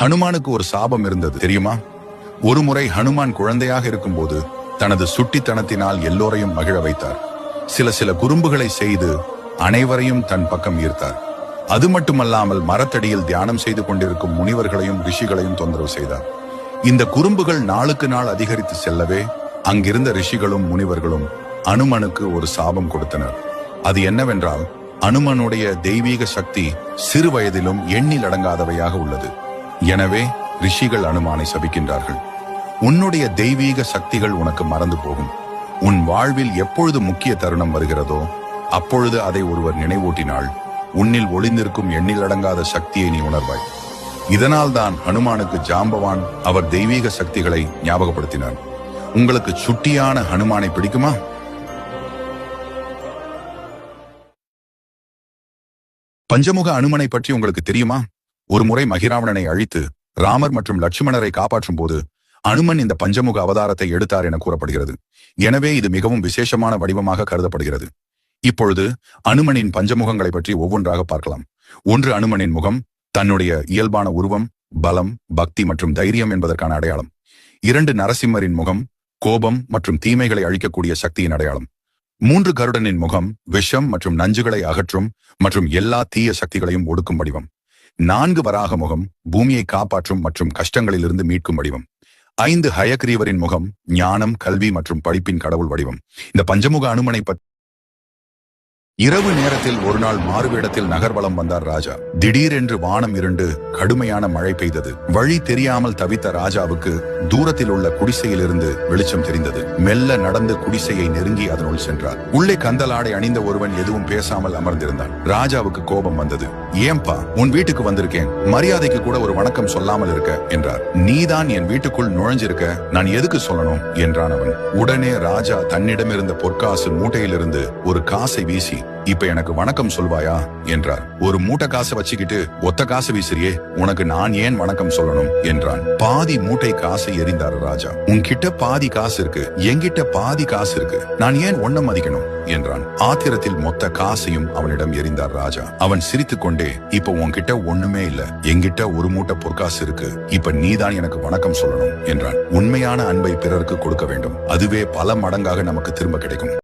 ஹனுமானுக்கு ஒரு சாபம் இருந்தது. தெரியுமா? ஒரு முறை ஹனுமான் குழந்தையாக இருக்கும்போது தனது சுட்டித்தனத்தினால் எல்லோரையும் மகிழ வைத்தார். சில சில குறும்புகளை செய்து அனைவரையும் தன் பக்கம் ஈர்த்தார். அது மட்டுமல்லாமல் மரத்தடியில் தியானம் செய்து கொண்டிருக்கும் முனிவர்களையும் ரிஷிகளையும் தொந்தரவு செய்தார். இந்த குறும்புகள் நாளுக்கு நாள் அதிகரித்து செல்லவே அங்கிருந்த ரிஷிகளும் முனிவர்களும் அனுமனுக்கு ஒரு சாபம் கொடுத்தனர். அது என்னவென்றால் அனுமனுடைய தெய்வீக சக்தி சிறு வயதிலும் எண்ணில் அடங்காதவையாக உள்ளது. எனவே ரிஷிகள் அனுமானை சபிக்கின்றார்கள். உன்னுடைய தெய்வீக சக்திகள் உனக்கு மறந்து போகும். உன் வாழ்வில் எப்பொழுது முக்கிய தருணம் வருகிறதோ அப்பொழுது அதை ஒருவர் நினைவூட்டினால் உன்னில் ஒளிந்திருக்கும் எண்ணில் அடங்காத சக்தியை நீ உணர்வாய். இதனால் தான் ஹனுமானுக்கு ஜாம்பவான் அவர் தெய்வீக சக்திகளை ஞாபகப்படுத்தினார். உங்களுக்கு சுட்டியான ஹனுமானை பிடிக்குமா? பஞ்சமுக அனுமனை பற்றி உங்களுக்கு தெரியுமா? ஒரு முறை மகிராவணனை அழித்து ராமர் மற்றும் லட்சுமணரை காப்பாற்றும் போது அனுமன் இந்த பஞ்சமுக அவதாரத்தை எடுத்தார் என கூறப்படுகிறது. எனவே இது மிகவும் விசேஷமான வடிவமாக கருதப்படுகிறது. இப்பொழுது அனுமனின் பஞ்சமுகங்களை பற்றி ஒவ்வொன்றாக பார்க்கலாம். ஒன்று அனுமனின் முகம் தன்னுடைய இயல்பான உருவம் பலம் பக்தி மற்றும் தைரியம் என்பதற்கான அடையாளம். இரண்டு நரசிம்மரின் முகம் கோபம் மற்றும் தீமைகளை அழிக்கக்கூடிய சக்தியின் அடையாளம். மூன்று கருடனின் முகம் விஷம் மற்றும் நஞ்சுகளை அகற்றும் மற்றும் எல்லா தீய சக்திகளையும் ஒடுக்கும் வடிவம். நான்கு வராக முகம் பூமியை காப்பாற்றும் மற்றும் கஷ்டங்களிலிருந்து மீட்கும் வடிவம். ஐந்து ஹயக்ரீவரின் முகம் ஞானம் கல்வி மற்றும் படிப்பின் கடவுள் வடிவம். இந்த பஞ்சமுக அனுமனை பற்றி இரவு நேரத்தில் ஒரு நாள் மாறுவேடத்தில் நகர்வலம் வந்தார் ராஜா. திடீரென்று வானம் இருண்டு கடுமையான மழை பெய்தது. வழி தெரியாமல் தவித்த ராஜாவுக்கு தூரத்தில் உள்ள குடிசையிலிருந்து வெளிச்சம் தெரிந்தது. மெல்ல நடந்து குடிசையை நெருங்கி அதனுள் சென்றார். உள்ளே கந்தலாடை அணிந்த ஒருவன் எதுவும் பேசாமல் அமர்ந்திருந்தான். ராஜாவுக்கு கோபம் வந்தது. ஏன்பா உன் வீட்டுக்கு வந்திருக்கேன். மரியாதைக்கு கூட ஒரு வணக்கம் சொல்லாமல் இருக்க என்றார். நீதான் என் வீட்டுக்குள் நுழைஞ்சிருக்க நான் எதுக்கு சொல்லணும் என்றான் அவன். உடனே ராஜா தன்னிடமிருந்த பொற்காசு மூட்டையிலிருந்து ஒரு காசை வீசி இப்ப எனக்கு வணக்கம் சொல்வாயா? என்றார். ஒரு மூட்டை காசை வச்சுக்கிட்டு ஒத்த காசு வீசுறியே உனக்கு நான் ஏன் வணக்கம் சொல்லணும்? என்றான். பாதி மூட்டை காசை எறிந்தார் ராஜா. உன்கிட்ட பாதி காசு இருக்கு. என்கிட்ட பாதி காசு இருக்கு. நான் ஏன் ஒன்ன மதிக்கணும்? என்றான். ஆத்திரத்தில் மொத்த காசையும் அவனிடம் எரிந்தார் ராஜா. அவன் சிரித்து கொண்டே இப்ப உன்கிட்ட ஒண்ணுமே இல்ல. என்கிட்ட ஒரு மூட்டை பொற்காசு இருக்கு. இப்ப நீதான் எனக்கு வணக்கம் சொல்லணும். என்றான். உண்மையான அன்பை பிறருக்கு கொடுக்க வேண்டும். அதுவே பல மடங்காக நமக்கு திரும்ப கிடைக்கும்.